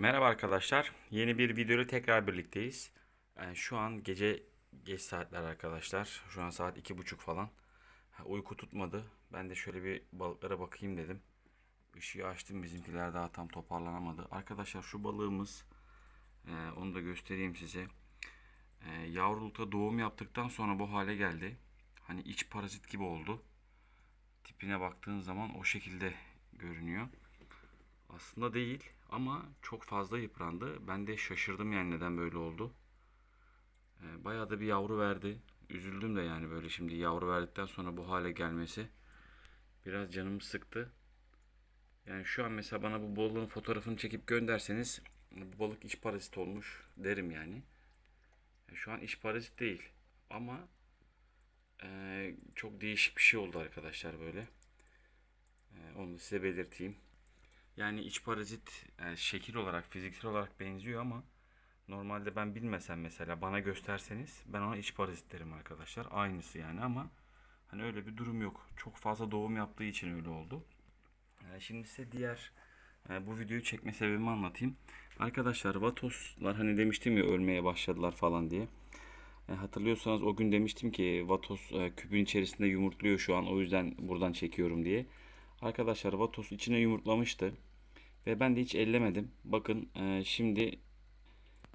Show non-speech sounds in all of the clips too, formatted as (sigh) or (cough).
Merhaba arkadaşlar. Yeni bir videoyla tekrar birlikteyiz. Yani şu an gece geç saatler arkadaşlar. Şu an saat iki buçuk falan. Uyku tutmadı. Ben de şöyle bir balıklara bakayım dedim. Işığı açtım. Bizimkiler daha tam toparlanamadı. Arkadaşlar şu balığımız e, onu da göstereyim size. E, yavrulukta doğum yaptıktan sonra bu hale geldi. Hani iç parazit gibi oldu. Tipine baktığın zaman o şekilde görünüyor. Aslında değil ama çok fazla yıprandı. Ben de şaşırdım yani neden böyle oldu. Ee, bayağı da bir yavru verdi. Üzüldüm de yani böyle şimdi yavru verdikten sonra bu hale gelmesi biraz canımı sıktı. Yani şu an mesela bana bu balığın fotoğrafını çekip gönderseniz bu balık iç parazit olmuş derim yani. Yani Şu an iç parazit değil ama eee, çok değişik bir şey oldu arkadaşlar böyle. Eee, onu size belirteyim. Yani iç parazit e, şekil olarak, fiziksel olarak benziyor ama normalde ben bilmesem mesela bana gösterseniz ben ona iç parazit derim arkadaşlar. Aynısı yani ama hani öyle bir durum yok. Çok fazla doğum yaptığı için öyle oldu. E, Şimdi size diğer e, bu videoyu çekme sebebimi anlatayım. Arkadaşlar vatoslar hani demiştim ya ölmeye başladılar falan diye. E, hatırlıyorsanız o gün demiştim ki Vatos e, küpün içerisinde yumurtluyor şu an o yüzden buradan çekiyorum diye. Arkadaşlar Vatos içine yumurtlamıştı. Ve ben de hiç ellemedim. Bakın e, şimdi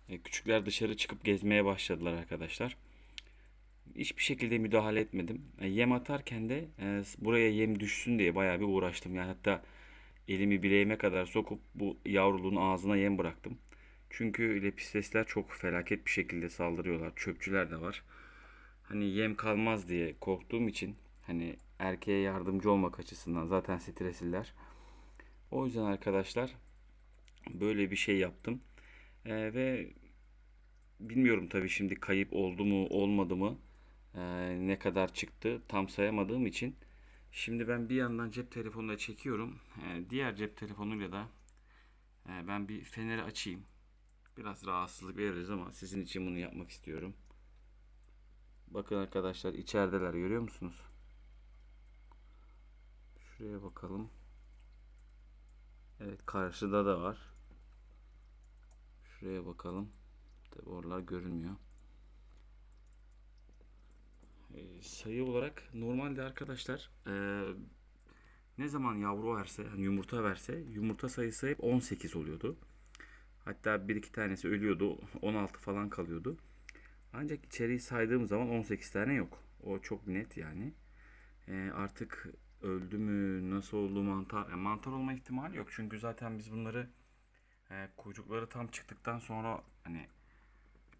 e, küçükler dışarı çıkıp gezmeye başladılar arkadaşlar. Hiçbir şekilde müdahale etmedim. E, yem atarken de e, buraya yem düşsün diye bayağı bir uğraştım. Yani hatta elimi bileğime kadar sokup bu yavruluğun ağzına yem bıraktım. Çünkü lepistesler çok felaket bir şekilde saldırıyorlar. Çöpçüler de var. Hani yem kalmaz diye korktuğum için hani erkeğe yardımcı olmak açısından zaten stresliler. O yüzden arkadaşlar böyle bir şey yaptım. Ee, ve bilmiyorum tabii şimdi kayıp oldu mu olmadı mı ee, ne kadar çıktı tam sayamadığım için. Şimdi ben bir yandan cep telefonuyla çekiyorum. Ee, diğer cep telefonuyla da e, ben bir feneri açayım. Biraz rahatsızlık veririz ama sizin için bunu yapmak istiyorum. Bakın arkadaşlar içerideler görüyor musunuz? Şuraya bakalım. Evet karşıda da var. Şuraya bakalım. Tabi oralar görünmüyor. Ee, sayı olarak normalde arkadaşlar ee, ne zaman yavru verse yani yumurta verse yumurta sayısı hep 18 oluyordu. Hatta bir iki tanesi ölüyordu 16 falan kalıyordu. Ancak içeriği saydığım zaman 18 tane yok. O çok net yani. Ee, artık öldü mü, nasıl oldu mantar? e, mantar olma ihtimali yok. Çünkü zaten biz bunları e, kuyrukları tam çıktıktan sonra hani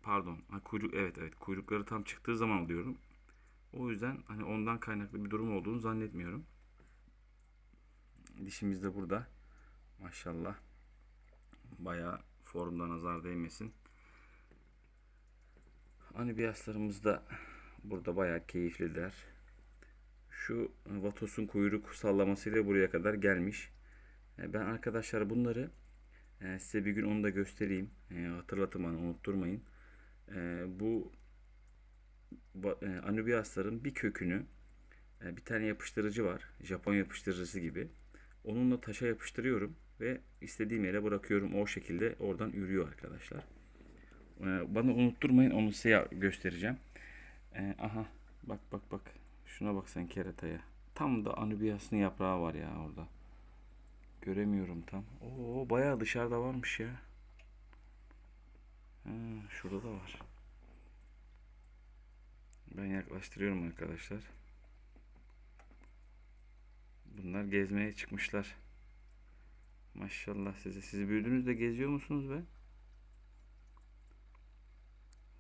pardon, ha, kuyruk evet evet kuyrukları tam çıktığı zaman alıyorum. O yüzden hani ondan kaynaklı bir durum olduğunu zannetmiyorum. Dişimiz de burada. Maşallah. Bayağı formda nazar değmesin. Anibiyaslarımız da burada bayağı keyifliler. Şu Vatos'un kuyruk sallamasıyla buraya kadar gelmiş. E, Ben arkadaşlar bunları e, size bir gün onu da göstereyim. E, Hatırlatın bana unutturmayın. Bu Anubiasların bir kökünü bir tane yapıştırıcı var. Japon yapıştırıcısı gibi. Onunla taşa yapıştırıyorum ve istediğim yere bırakıyorum. O şekilde oradan ürüyor arkadaşlar. Bana unutturmayın onu size göstereceğim. Aha bak bak bak. Şuna bak sen kerataya. Tam da anubiasının yaprağı var ya orada. Göremiyorum tam. Oo bayağı dışarıda varmış ya. Ha, şurada da var. Ben yaklaştırıyorum arkadaşlar. Bunlar gezmeye çıkmışlar. Maşallah size. Siz büyüdünüz de geziyor musunuz be?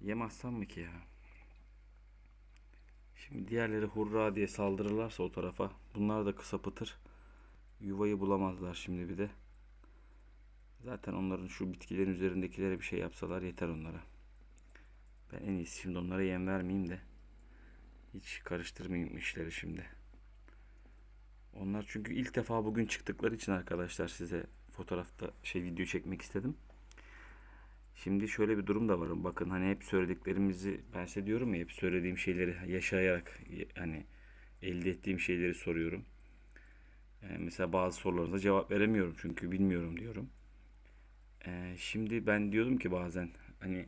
Yem atsam mı ki ya? Şimdi diğerleri hurra diye saldırırlarsa o tarafa bunlar da kısa pıtır yuvayı bulamazlar şimdi bir de. Zaten onların şu bitkilerin üzerindekilere bir şey yapsalar yeter onlara. Ben en iyisi şimdi onlara yem vermeyeyim de hiç karıştırmayayım işleri şimdi. Onlar çünkü ilk defa bugün çıktıkları için arkadaşlar size fotoğrafta şey video çekmek istedim. Şimdi şöyle bir durum da var. Bakın hani hep söylediklerimizi ben size diyorum ya hep söylediğim şeyleri yaşayarak hani elde ettiğim şeyleri soruyorum. Ee, mesela bazı sorularınıza cevap veremiyorum çünkü bilmiyorum diyorum. Ee, şimdi ben diyordum ki bazen hani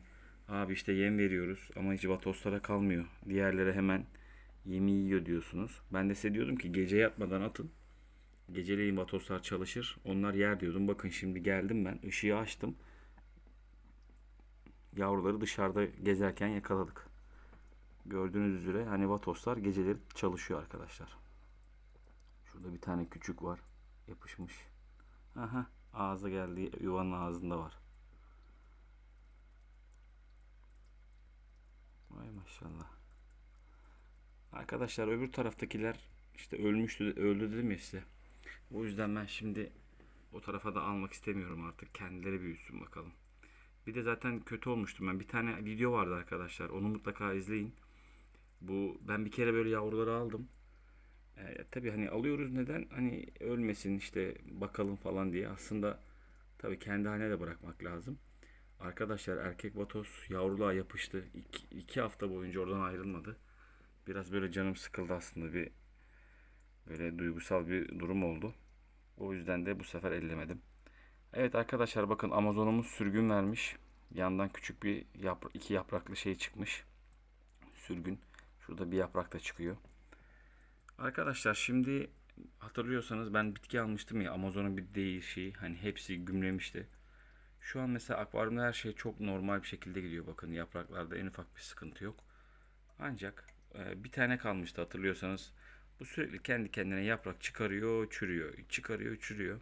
abi işte yem veriyoruz ama hiç vatoslara kalmıyor. Diğerlere hemen yemi yiyor diyorsunuz. Ben de size diyordum ki gece yatmadan atın. Geceleyin vatoslar çalışır. Onlar yer diyordum. Bakın şimdi geldim ben. ışığı açtım. Yavruları dışarıda gezerken yakaladık. Gördüğünüz üzere hani vatoslar geceleri çalışıyor arkadaşlar. Şurada bir tane küçük var. Yapışmış. Aha ağzı geldi. Yuvanın ağzında var. Vay maşallah. Arkadaşlar öbür taraftakiler işte ölmüştü, öldü dedim ya size. O yüzden ben şimdi o tarafa da almak istemiyorum artık. Kendileri büyüsün bakalım. Bir de zaten kötü olmuştum ben. Bir tane video vardı arkadaşlar. Onu mutlaka izleyin. Bu ben bir kere böyle yavruları aldım. Ee, tabii hani alıyoruz neden? Hani ölmesin işte bakalım falan diye. Aslında tabii kendi haline de bırakmak lazım. Arkadaşlar erkek vatos yavruluğa yapıştı. İki, iki hafta boyunca oradan ayrılmadı. Biraz böyle canım sıkıldı aslında bir böyle duygusal bir durum oldu. O yüzden de bu sefer ellemedim. Evet arkadaşlar bakın Amazonumuz sürgün vermiş. Yandan küçük bir yapra- iki yapraklı şey çıkmış. Sürgün. Şurada bir yaprak da çıkıyor. Arkadaşlar şimdi hatırlıyorsanız ben bitki almıştım ya Amazon'un bir değişi hani hepsi gümlemişti. Şu an mesela akvaryumda her şey çok normal bir şekilde gidiyor. Bakın yapraklarda en ufak bir sıkıntı yok. Ancak e, bir tane kalmıştı hatırlıyorsanız. Bu sürekli kendi kendine yaprak çıkarıyor, çürüyor. Çıkarıyor, çürüyor.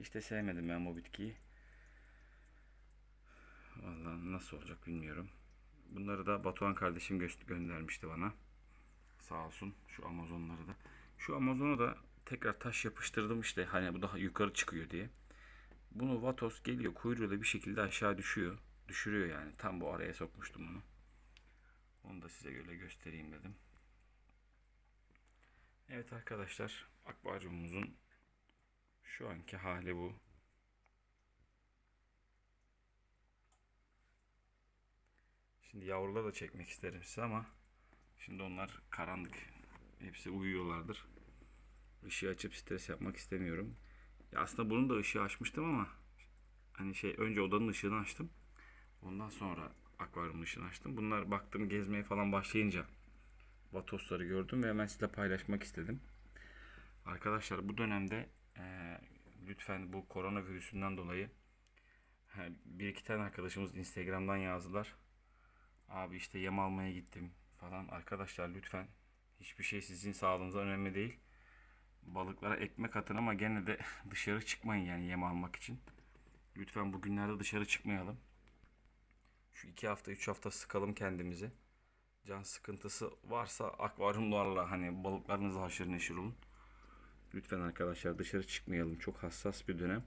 Hiç de sevmedim ben bu bitkiyi. Vallahi nasıl olacak bilmiyorum. Bunları da Batuhan kardeşim gö- göndermişti bana. Sağ olsun şu Amazonları da. Şu Amazon'a da tekrar taş yapıştırdım işte hani bu daha yukarı çıkıyor diye. Bunu Vatos geliyor kuyruğuyla bir şekilde aşağı düşüyor. Düşürüyor yani. Tam bu araya sokmuştum onu. Onu da size öyle göstereyim dedim. Evet arkadaşlar akvaryumumuzun şu anki hali bu. Şimdi yavruları da çekmek isterim size ama şimdi onlar karanlık. Hepsi uyuyorlardır. Işığı açıp stres yapmak istemiyorum. Ya aslında bunun da ışığı açmıştım ama hani şey önce odanın ışığını açtım. Ondan sonra akvaryumun ışığını açtım. Bunlar baktım gezmeye falan başlayınca vatosları gördüm ve hemen sizinle paylaşmak istedim. Arkadaşlar bu dönemde eee, lütfen bu koronavirüsünden dolayı bir iki tane arkadaşımız Instagram'dan yazdılar. Abi işte yem almaya gittim falan. Arkadaşlar lütfen hiçbir şey sizin sağlığınıza önemli değil. Balıklara ekmek atın ama gene de (laughs) dışarı çıkmayın yani yem almak için. Lütfen bugünlerde dışarı çıkmayalım. Şu iki hafta üç hafta sıkalım kendimizi. Can sıkıntısı varsa akvaryumlarla hani balıklarınızla haşır neşir olun. Lütfen arkadaşlar dışarı çıkmayalım. Çok hassas bir dönem.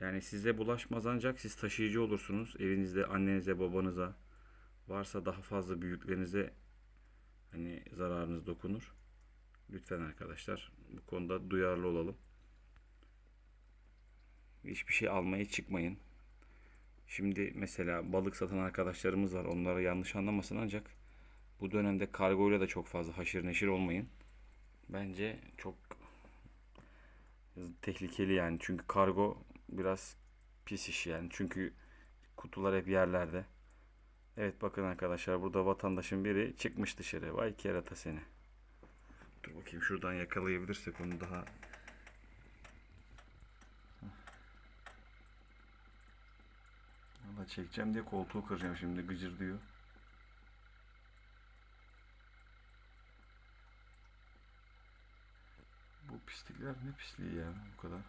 Yani size bulaşmaz ancak siz taşıyıcı olursunuz. Evinizde annenize babanıza varsa daha fazla büyüklerinize hani zararınız dokunur. Lütfen arkadaşlar bu konuda duyarlı olalım. Hiçbir şey almaya çıkmayın. Şimdi mesela balık satan arkadaşlarımız var. Onlara yanlış anlamasın ancak bu dönemde kargoyla da çok fazla haşır neşir olmayın. Bence çok tehlikeli yani. Çünkü kargo biraz pis iş yani. Çünkü kutular hep yerlerde. Evet bakın arkadaşlar burada vatandaşın biri çıkmış dışarı. Vay kerata seni. Dur bakayım şuradan yakalayabilirsek onu daha Valla çekeceğim diye koltuğu kıracağım şimdi gıcır diyor. Bu pislikler ne pisliği ya bu kadar.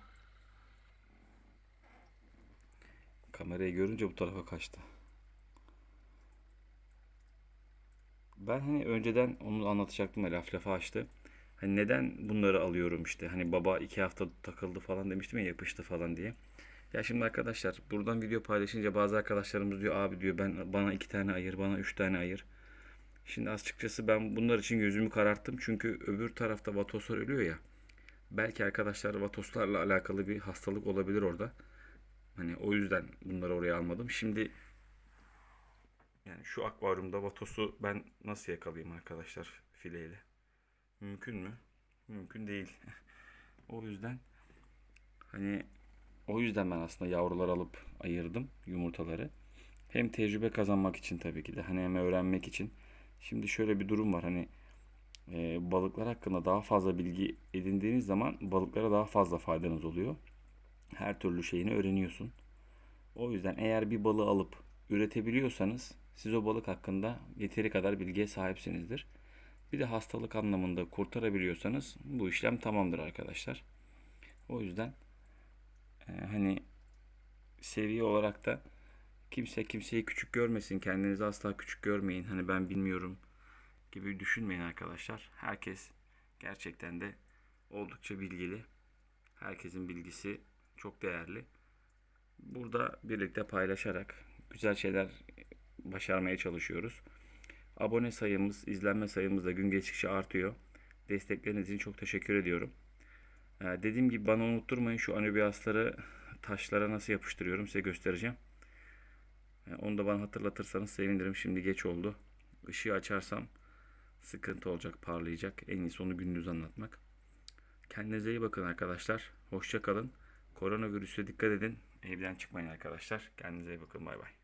Kamerayı görünce bu tarafa kaçtı. Ben hani önceden onu anlatacaktım ya laf lafa açtı. Hani neden bunları alıyorum işte. Hani baba iki hafta takıldı falan demiştim ya yapıştı falan diye. Ya şimdi arkadaşlar buradan video paylaşınca bazı arkadaşlarımız diyor abi diyor ben bana iki tane ayır bana üç tane ayır. Şimdi açıkçası ben bunlar için gözümü kararttım. Çünkü öbür tarafta vatoslar ölüyor ya. Belki arkadaşlar vatoslarla alakalı bir hastalık olabilir orada. Hani o yüzden bunları oraya almadım. Şimdi yani şu akvaryumda vatosu ben nasıl yakalayayım arkadaşlar fileyle? Mümkün mü? Mümkün değil. (laughs) o yüzden hani O yüzden ben aslında yavrular alıp ayırdım yumurtaları. Hem tecrübe kazanmak için tabii ki de hani hem öğrenmek için. Şimdi şöyle bir durum var hani e, balıklar hakkında daha fazla bilgi edindiğiniz zaman balıklara daha fazla faydanız oluyor. Her türlü şeyini öğreniyorsun. O yüzden eğer bir balığı alıp üretebiliyorsanız siz o balık hakkında yeteri kadar bilgiye sahipsinizdir. Bir de hastalık anlamında kurtarabiliyorsanız bu işlem tamamdır arkadaşlar. O yüzden e, hani seviye olarak da kimse kimseyi küçük görmesin. Kendinizi asla küçük görmeyin. Hani ben bilmiyorum gibi düşünmeyin arkadaşlar. Herkes gerçekten de oldukça bilgili. Herkesin bilgisi çok değerli. Burada birlikte paylaşarak güzel şeyler başarmaya çalışıyoruz. Abone sayımız, izlenme sayımız da gün geçtikçe artıyor. Destekleriniz için çok teşekkür ediyorum. Ee, dediğim gibi bana unutturmayın şu anubiasları taşlara nasıl yapıştırıyorum size göstereceğim. Ee, onu da bana hatırlatırsanız sevinirim. Şimdi geç oldu. Işığı açarsam sıkıntı olacak, parlayacak. En iyisi onu gündüz anlatmak. Kendinize iyi bakın arkadaşlar. Hoşça kalın. Koronavirüse dikkat edin. Evden çıkmayın arkadaşlar. Kendinize iyi bakın. Bay bay.